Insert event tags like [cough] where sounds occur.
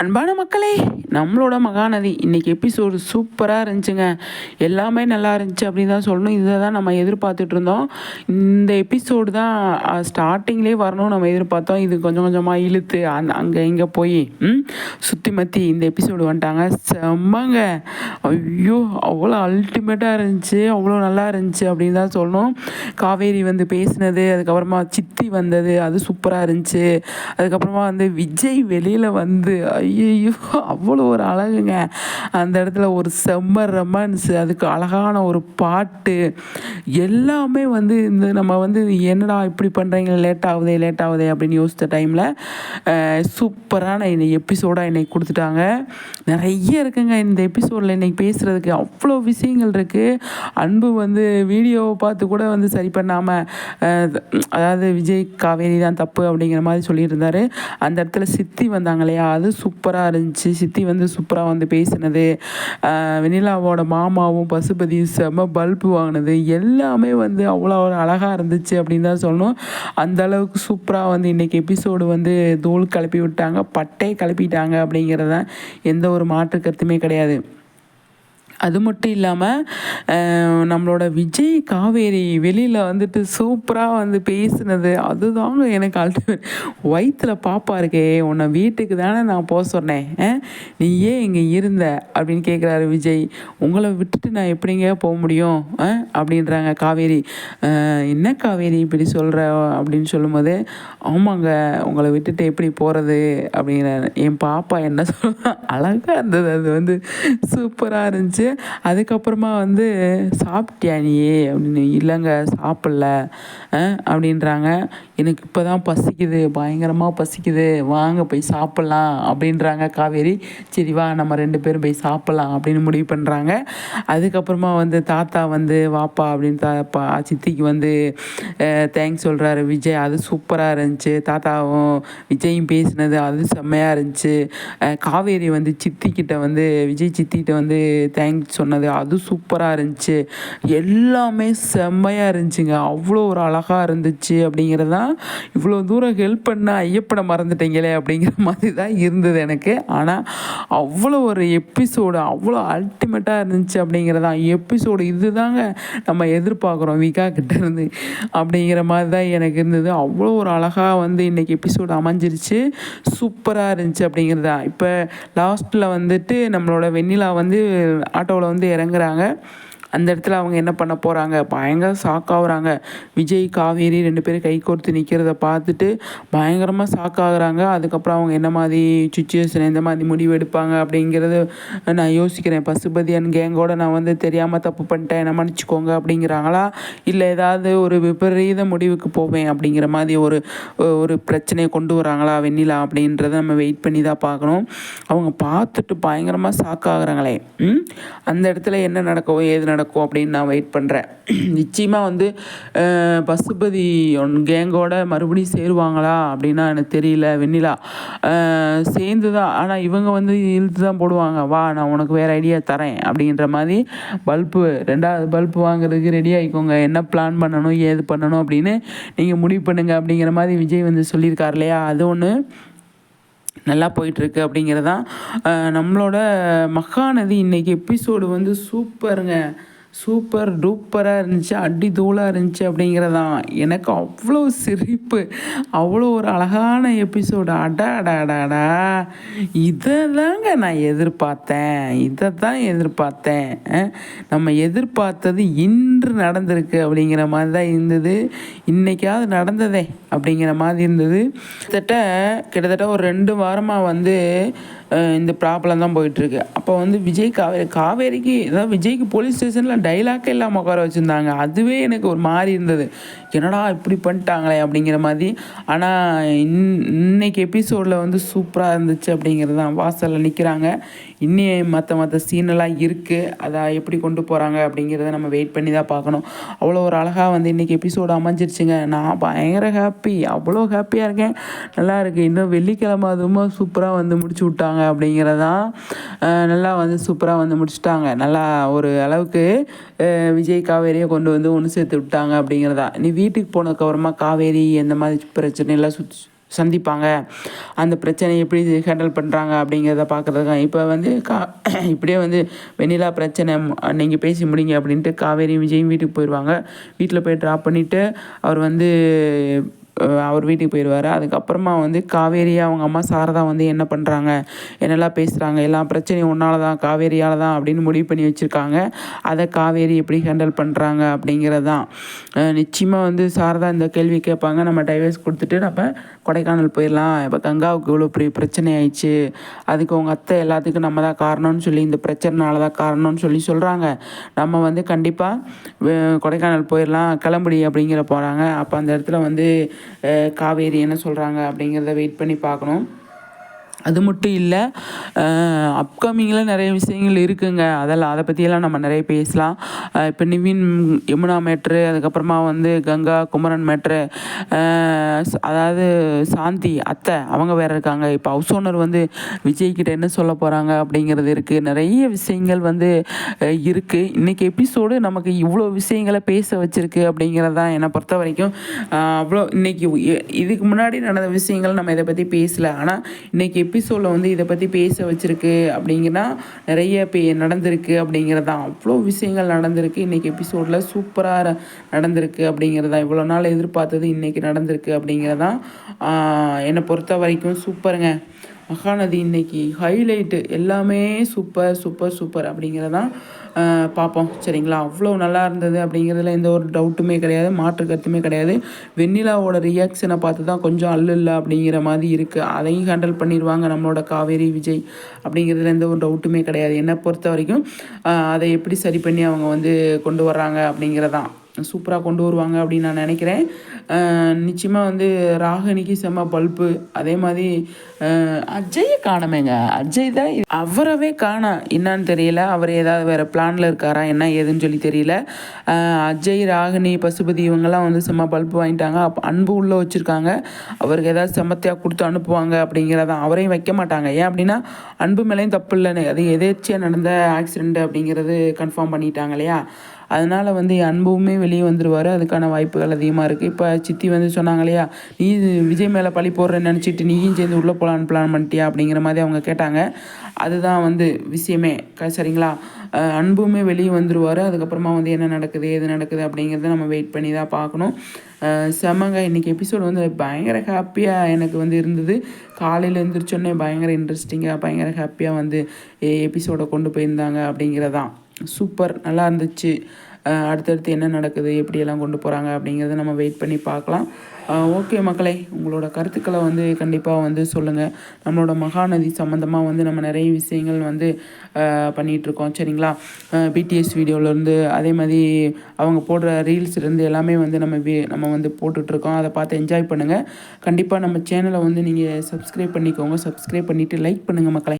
அன்பான மக்களே நம்மளோட மகாநதி இன்றைக்கி எபிசோடு சூப்பராக இருந்துச்சுங்க. எல்லாமே நல்லா இருந்துச்சு அப்படின்னு தான் சொல்லணும். இதை தான் நம்ம எதிர்பார்த்துட்டு இருந்தோம். இந்த எபிசோடு தான் ஸ்டார்டிங்லேயே வரணும் நம்ம எதிர்பார்த்தோம். இது கொஞ்சம் கொஞ்சமாக இழுத்து அந் அங்கே இங்கே போய் சுற்றி மத்தி இந்த எபிசோடு வந்துட்டாங்க. செம்மங்க. ஐயோ அவ்வளோ அல்டிமேட்டாக இருந்துச்சு. அவ்வளோ நல்லா இருந்துச்சு அப்படின்னு தான் சொல்லணும். காவேரி வந்து பேசினது அதுக்கப்புறமா சித்தி வந்தது அது சூப்பராக இருந்துச்சு. அதுக்கப்புறமா வந்து விஜய் வெளியில் வந்து ஐயோ அவ்வளோ ஒரு அழகுங்க. அந்த இடத்துல ஒரு செம்ம ரொமான்ஸு அதுக்கு அழகான ஒரு பாட்டு. எல்லாமே வந்து இந்த நம்ம வந்து என்னடா இப்படி பண்ணுறீங்க லேட் ஆகுதே லேட் ஆகுதே அப்படின்னு யோசித்த டைமில் சூப்பரான இந்த எபிசோடாக என்னை கொடுத்துட்டாங்க. நிறைய இருக்குங்க இந்த எபிசோடில் இன்னைக்கு பேசுகிறதுக்கு அவ்வளோ விஷயங்கள் இருக்குது அன்பு வந்து வீடியோவை பார்த்து கூட வந்து சரி பண்ணாமல் அதாவது விஜய் காவேரி தான் தப்பு அப்படிங்கிற மாதிரி சொல்லியிருந்தார் அந்த இடத்துல சித்தி வந்தாங்க இல்லையா? அது சூப்பராக இருந்துச்சு. சித்தி வந்து சூப்பராக வந்து பேசினது. வெனிலாவோட மாமாவும் பசுபதியும் செம்ம பல்பு வாங்கினது. எல்லாமே வந்து அவ்வளோ ஒரு அழகாக இருந்துச்சு அப்படின்னு தான் சொல்லணும். அந்த அளவுக்கு சூப்பராக வந்து இன்றைக்கி எபிசோடு வந்து தூள் கிளப்பி விட்டாங்க. பட்டே கிளப்பிட்டாங்க அப்படிங்கிறது தான் எந்த ஒரு மாற்று கருத்துமே கிடையாது. அது மட்டும் இல்லாமல் நம்மளோட விஜய் காவேரி வெளியில் வந்துட்டு சூப்பராக வந்து பேசுனது. அதுதாங்க எனக்கு அல்டிமேட் வயிற்றில் பாப்பா இருக்கே உன்னை வீட்டுக்கு தானே நான் போக சொன்னேன். நீ ஏன் இங்கே இருந்த? அப்படின்னு கேட்குறாரு விஜய். உங்களை விட்டுட்டு நான் எப்படிங்க போக முடியும்? அப்படின்றாங்க காவேரி. என்ன காவேரி இப்படி சொல்கிற அப்படின்னு சொல்லும்போது ஆமாங்க உங்களை விட்டுட்டு எப்படி போகிறது அப்படிங்கிற என் பாப்பா என்ன சொல்ல அழகாக இருந்தது. அது வந்து சூப்பராக இருந்துச்சு. அதுக்கப்புறமா வந்து சாப்பிட்டியா நீ? அப்படின்னு இல்லைங்க சாப்பிட்ல. அப்படின்றாங்க. எனக்கு இப்போ தான் பசிக்குது பயங்கரமாக பசிக்குது. வாங்க போய் சாப்பிட்லாம் அப்படின்றாங்க காவேரி. சரி வா நம்ம ரெண்டு பேரும் போய் சாப்பிட்லாம் அப்படின்னு முடிவு பண்ணுறாங்க அதுக்கப்புறமா வந்து தாத்தா வந்து வாப்பா அப்படின்னு தாப்பா சித்திக்கு வந்து தேங்க்ஸ் சொல்கிறாரு விஜய் அது சூப்பராக இருந்துச்சு. தாத்தாவும் விஜயும் பேசினது அது செம்மையாக இருந்துச்சு. காவேரி வந்து சித்திக்கிட்ட வந்து விஜய் சித்திக்கிட்ட வந்து தேங்க்ஸ் சொன்னது அது சூப்பராக இருந்துச்சு. எல்லாமே செம்மையாக இருந்துச்சுங்க. அவ்வளோ ஒரு அழகாக இருந்துச்சு அப்படிங்கிறது தான் இவ்வளோ தூரம் ஹெல்ப் பண்ண ஐயப்பனை மறந்துட்டீங்களே அப்படிங்கிற மாதிரி தான் இருந்தது எனக்கு. ஆனால் அவ்வளோ ஒரு எபிசோடு அவ்வளோ அல்டிமேட்டாக இருந்துச்சு அப்படிங்கிறதா எபிசோடு இது தாங்க நம்ம எதிர்பார்க்குறோம் விகா கிட்டேருந்து அப்படிங்கிற மாதிரி தான் எனக்கு இருந்தது. அவ்வளோ ஒரு அழகாக வந்து இன்றைக்கி எபிசோடு அமைஞ்சிருச்சு. சூப்பராக இருந்துச்சு அப்படிங்கிறதா இப்போ லாஸ்ட்டில் வந்துட்டு நம்மளோட வெண்ணிலா வந்து ஆட்டோவில் வந்து இறங்குறாங்க. அந்த இடத்துல அவங்க என்ன பண்ண போகிறாங்க பயங்கர ஷாக்காகிறாங்க விஜய் காவேரி ரெண்டு பேரும் கை கோர்த்து நிற்கிறத பார்த்துட்டு பயங்கரமாக ஷாக்காகிறாங்க அதுக்கப்புறம் அவங்க என்ன மாதிரி சுச்சுவேஷன் எந்த மாதிரி முடிவு எடுப்பாங்க அப்படிங்கிறது நான் யோசிக்கிறேன். பசுபதி கேங்கோட நான் வந்து தெரியாமல் தப்பு பண்ணிட்டேன் என்ன மன்னிச்சிக்கோங்க அப்படிங்கிறாங்களா? இல்லை ஏதாவது ஒரு விபரீத முடிவுக்கு போவேன் அப்படிங்கிற மாதிரி ஒரு ஒரு பிரச்சனையை கொண்டு வராங்களா வெண்ணிலா அப்படின்றத நம்ம வெயிட் பண்ணி தான் பார்க்கணும். அவங்க பார்த்துட்டு பயங்கரமாக ஷாக்காகிறாங்களே அந்த இடத்துல என்ன நடக்கவோ ஏது நடக்கும்? நடக்கும் அப்படின்னு நான் வெயிட் பண்ணுறேன் நிச்சயமாக வந்து பசுபதி கேங்கோட மறுபடியும் சேருவாங்களா அப்படின்னா எனக்கு தெரியல வெண்ணிலா. சேர்ந்து தான் ஆனால் இவங்க வந்து இழுத்து தான் போடுவாங்க. வா நான் உனக்கு வேறு ஐடியா தரேன் அப்படின்ற மாதிரி பல்பு ரெண்டாவது பல்பு வாங்குறதுக்கு ரெடி ஆகிக்கோங்க என்ன பிளான் பண்ணணும் ஏது பண்ணணும் அப்படின்னு நீங்கள் முடிவு பண்ணுங்கள் அப்படிங்கிற மாதிரி விஜய் வந்து சொல்லியிருக்கார் இல்லையா? அது ஒன்று நல்லா போயிட்டுருக்கு அப்படிங்கிறதான். நம்மளோட மகாநதி இன்றைக்கி எபிசோடு வந்து சூப்பருங்க சூப்பர் டூப்பராக இருந்துச்சு அடி தூளாக இருந்துச்சு அப்படிங்கிறதான். எனக்கு அவ்வளோ சிரிப்பு அவ்வளோ ஒரு அழகான எபிசோடு அடா அடா அடாடா இதை தாங்க நான் எதிர்பார்த்தேன். இதை தான் எதிர்பார்த்தேன் நம்ம எதிர்பார்த்தது இன்று நடந்திருக்கு அப்படிங்கிற மாதிரி தான் இருந்தது. இன்றைக்காவது நடந்ததே அப்படிங்கிற மாதிரி இருந்தது. கிட்டத்தட்ட கிட்டத்தட்ட ஒரு ரெண்டு வாரமாக வந்து இந்த ப்ராப்ளம் தான் போயிட்டுருக்கு. அப்போ வந்து விஜய் காவேரி காவேரிக்கு ஏதாவது விஜய்க்கு போலீஸ் ஸ்டேஷனில் டைலாக்கே இல்லாமல் உட்கார வச்சுருந்தாங்க. அதுவே எனக்கு ஒரு மாதிரி இருந்தது. என்னடா இப்படி பண்ணிட்டாங்களே அப்படிங்கிற மாதிரி. ஆனால் இன் இன்னைக்கு எபிசோடில் வந்து சூப்பராக இருந்துச்சு அப்படிங்கிறது தான் வாசலில் நிற்கிறாங்க இன்னும் மற்ற மற்ற சீனெல்லாம் இருக்குது அதை எப்படி கொண்டு போகிறாங்க அப்படிங்கிறத நம்ம வெயிட் பண்ணி தான் பார்க்கணும். அவ்வளோ ஒரு அழகாக வந்து இன்றைக்கி எபிசோடு அமைஞ்சிருச்சுங்க. நான் பயங்கர ஹாப்பி அவ்வளோ ஹாப்பியாக இருக்கேன். நல்லா இருக்குது இன்னும் வெள்ளிக்கிழமை அதுவும் சூப்பராக வந்து முடிச்சு விட்டாங்க. அப்படிங்கிறதான் நல்லா வந்து சூப்பராக வந்து முடிச்சுட்டாங்க. நல்லா ஒரு அளவுக்கு விஜய் காவேரியை கொண்டு வந்து ஒன்று சேர்த்து விட்டாங்க அப்படிங்கிறதா. நீ வீட்டுக்கு போனதுக்கப்புறமா காவேரி அந்த மாதிரி பிரச்சனையெல்லாம் சுற்றி சந்திப்பாங்க? அந்த பிரச்சனையை எப்படி ஹேண்டில் பண்ணுறாங்க அப்படிங்கிறத பார்க்குறதுக்கு இப்போ வந்து கா [clears throat] இப்படியே வந்து வெண்ணிலா பிரச்சனை நீங்கள் பேசி முடிங்க அப்படின்ட்டு காவேரி விஜயும் வீட்டுக்கு போயிடுவாங்க வீட்டில் போய் ட்ராப் பண்ணிவிட்டு அவர் வந்து அவர் வீட்டுக்கு போயிடுவார். அதுக்கப்புறமா வந்து காவேரி அவங்க அம்மா சாரதா வந்து என்ன பண்ணுறாங்க என்னெல்லாம் பேசுகிறாங்க எல்லா பிரச்சனையும் ஒன்றால் தான் காவேரியால் தான் அப்படின்னு முடிவு பண்ணி வச்சுருக்காங்க. அதை காவேரி எப்படி ஹேண்டில் பண்ணுறாங்க அப்படிங்கிறது தான் நிச்சயமாக வந்து சாரதா இந்த கேள்வி கேட்பாங்க. நம்ம டைவர்ஸ் கொடுத்துட்டு நம்ம கொடைக்கானல் போயிடலாம். இப்போ கங்காவுக்கு இவ்வளோ பெரிய பிரச்சனை ஆயிடுச்சு. அதுக்கு உங்கள் அத்தை எல்லாத்துக்கும் நம்ம தான் காரணம்னு சொல்லி இந்த பிரச்சனைனால தான் காரணம்னு சொல்லி சொல்கிறாங்க நம்ம வந்து கண்டிப்பாக கொடைக்கானல் போயிடலாம் கிளம்புடி அப்படிங்கிற போகிறாங்க அப்போ அந்த இடத்துல வந்து காவேரி என்ன சொல்கிறாங்க அப்படிங்கிறத வெயிட் பண்ணி பார்க்கணும். அது மட்டும் இல்லை அப்கமிங்கில் நிறைய விஷயங்கள் இருக்குங்க. அதெல்லாம் அதை பற்றியெல்லாம் நம்ம நிறைய பேசலாம். இப்போ நிவின் யமுனா மேட்ரு அதுக்கப்புறமா வந்து கங்கா குமரன் மேட்ரு அதாவது சாந்தி அத்தை அவங்க வேறு இருக்காங்க. இப்போ ஹவுஸ் ஓனர் வந்து விஜய்கிட்ட என்ன சொல்ல போகிறாங்க அப்படிங்கிறது இருக்குது நிறைய விஷயங்கள் வந்து இருக்குது இன்றைக்கி எபிசோடு நமக்கு இவ்வளோ விஷயங்களை பேச வச்சுருக்கு அப்படிங்கிறது தான் என்னை பொறுத்த வரைக்கும் அவ்வளோ இன்றைக்கி இதுக்கு முன்னாடி நடந்த விஷயங்கள் நம்ம இதை பற்றி பேசல. ஆனால் இன்றைக்கி எபிசோடில் வந்து இதை பற்றி பேச வச்சுருக்கு அப்படிங்கன்னா நிறைய பே நடந்திருக்கு அப்படிங்கிறதா. தான் அவ்வளோ விஷயங்கள் நடந்திருக்கு. இன்றைக்கி எபிசோடில் சூப்பராக நடந்திருக்கு அப்படிங்கிறதா. இவ்வளோ நாள் எதிர்பார்த்தது இன்றைக்கி நடந்திருக்கு அப்படிங்கிறதான் என்னை பொறுத்த வரைக்கும் சூப்பருங்க. மகாநதி இன்னைக்கு ஹைலைட்டு எல்லாமே சூப்பர் சூப்பர் சூப்பர் அப்படிங்கிறதான் பார்ப்போம். சரிங்களா? அவ்வளோ நல்லா இருந்தது அப்படிங்கிறதுல எந்த ஒரு டவுட்டுமே கிடையாது மாற்று கருத்துமே கிடையாது. வெண்ணிலாவோட ரியாக்ஷனை பார்த்து தான் கொஞ்சம் அல்லு இல்லை அப்படிங்கிற மாதிரி இருக்குது அதையும் ஹேண்டில் பண்ணிடுவாங்க நம்மளோட காவேரி விஜய் அப்படிங்கிறதுல எந்த ஒரு டவுட்டுமே கிடையாது. என்னை பொறுத்த வரைக்கும் அதை எப்படி சரி பண்ணி அவங்க வந்து கொண்டு வர்றாங்க அப்படிங்கிறதான். சூப்பராக கொண்டு வருவாங்க அப்படின்னு நான் நினைக்கிறேன். நிச்சயமாக வந்து ராகினிக்கு செம்ம பல்ப்பு அதே மாதிரி அஜயை காணமேங்க. அஜய் தான் அவரவே காணாம் என்னன்னு தெரியல. அவர் ஏதாவது வேறு பிளானில் இருக்காரா? என்ன ஏதுன்னு சொல்லி தெரியல. அஜய் ராகினி பசுபதி இவங்கெல்லாம் வந்து செம்ம பல்ப்பு வாங்கிட்டாங்க. அப் அன்பு உள்ளே வச்சுருக்காங்க. அவருக்கு ஏதாவது செமத்தையாக கொடுத்து அனுப்புவாங்க அப்படிங்கிறதான் அவரையும் வைக்க மாட்டாங்க. ஏன் அப்படின்னா அன்பு மேலேயும் தப்பு இல்லைன்னு. அது எதேச்சியாக நடந்த ஆக்சிடெண்ட் அப்படிங்கிறது கன்ஃபார்ம் பண்ணிட்டாங்க இல்லையா? அதனால் வந்து அன்புமே வெளியே வந்துடுவார் அதுக்கான வாய்ப்புகள் அதிகமாக இருக்குது இப்போ சித்தி வந்து சொன்னாங்க இல்லையா நீ இது விஜய் மேலே பழி போடுறேன்னு நினச்சிட்டு நீயும் சேர்ந்து உள்ளே போகலான்னு பிளான் பண்ணிட்டியா? அப்படிங்கிற மாதிரி அவங்க கேட்டாங்க. அதுதான் வந்து விஷயமே. சரிங்களா? அன்புமே வெளியே வந்துடுவார் அதுக்கப்புறமா வந்து என்ன நடக்குது எது நடக்குது அப்படிங்கிறத நம்ம வெயிட் பண்ணி தான் பார்க்கணும். செமங்க இன்றைக்கி எபிசோடு வந்து பயங்கர ஹாப்பியாக எனக்கு வந்து இருந்தது. காலையில் எழுந்திரிச்சோன்னே பயங்கர இன்ட்ரெஸ்டிங்காக பயங்கர ஹாப்பியாக வந்து எபிசோடை கொண்டு போயிருந்தாங்க அப்படிங்கிறதான். சூப்பர் நல்லா இருந்துச்சு. அடுத்தடுத்து என்ன நடக்குது எப்படியெல்லாம் கொண்டு போகிறாங்க அப்படிங்கிறத நம்ம வெயிட் பண்ணி பார்க்கலாம். ஓகே மக்களே உங்களோட கருத்துக்களை வந்து கண்டிப்பாக வந்து சொல்லுங்கள் நம்மளோட மகாநதி சம்மந்தமாக வந்து நம்ம நிறைய விஷயங்கள் வந்து பண்ணிகிட்ருக்கோம் சரிங்களா? பிடிஎஸ் வீடியோவிலேருந்து அதே மாதிரி அவங்க போடுற ரீல்ஸ்லேருந்து எல்லாமே வந்து நம்ம வி நம்ம வந்து போட்டுட்ருக்கோம் அதை பார்த்து என்ஜாய் பண்ணுங்கள் கண்டிப்பாக நம்ம சேனலை வந்து நீங்கள் சப்ஸ்கிரைப் பண்ணிக்கோங்க. சப்ஸ்கிரைப் பண்ணிவிட்டு லைக் பண்ணுங்கள் மக்களை.